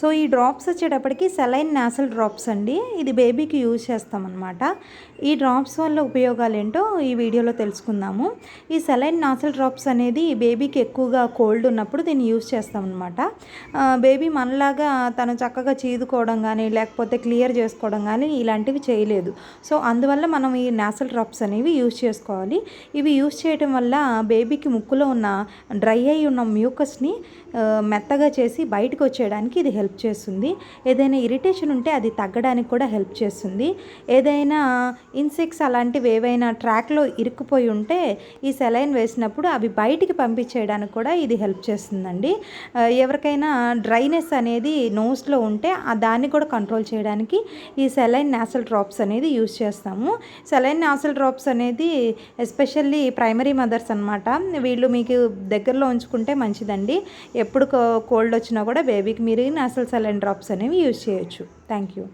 So ఈ drops వచ్చేటప్పటికి saline nasal drops అండి. ఇది బేబీకి యూజ్ చేస్తామన్నమాట. ఈ డ్రాప్స్ వల్ల ఉపయోగాలు ఏంటో ఈ వీడియోలో తెలుసుకుందాము. ఈ సెలైన్ నాసల్ డ్రాప్స్ అనేది బేబీకి ఎక్కువగా కోల్డ్ ఉన్నప్పుడు దీన్ని యూజ్ చేస్తామన్నమాట. బేబీ మనలాగా తను చక్కగా చీదుకోవడం కానీ లేకపోతే క్లియర్ చేసుకోవడం కానీ ఇలాంటివి చేయలేదు. సో అందువల్ల మనం ఈ నాసల్ డ్రాప్స్ అనేవి యూజ్ చేసుకోవాలి. ఇవి యూజ్ చేయడం వల్ల బేబీకి ముక్కులో ఉన్న డ్రై అయి ఉన్న మ్యూకస్ని మెత్తగా చేసి బయటకు వచ్చేయడానికి ఇది హెల్ప్ హెల్ప్ చేస్తుంది. ఏదైనా ఇరిటేషన్ ఉంటే అది తగ్గడానికి కూడా హెల్ప్ చేస్తుంది. ఏదైనా ఇన్సెక్ట్స్ అలాంటివి ఏవైనా ట్రాక్లో ఇరుక్కుపోయి ఉంటే ఈ సెలైన్ వేసినప్పుడు అవి బయటికి పంపించేయడానికి కూడా ఇది హెల్ప్ చేస్తుందండి. ఎవరికైనా డ్రైనెస్ అనేది నోస్లో ఉంటే ఆ దాన్ని కూడా కంట్రోల్ చేయడానికి ఈ సెలైన్ నాసల్ డ్రాప్స్ అనేది యూస్ చేస్తాము. సెలైన్ నాసల్ డ్రాప్స్ అనేది ఎస్పెషల్లీ ప్రైమరీ మదర్స్ అనమాట వీళ్ళు మీకు దగ్గరలో ఉంచుకుంటే మంచిదండి. ఎప్పుడు కోల్డ్ వచ్చినా కూడా బేబీకి మీరు అసలు సెలైన్ డ్రాప్స్ అనేవి యూజ్ చేయొచ్చు. Thank you.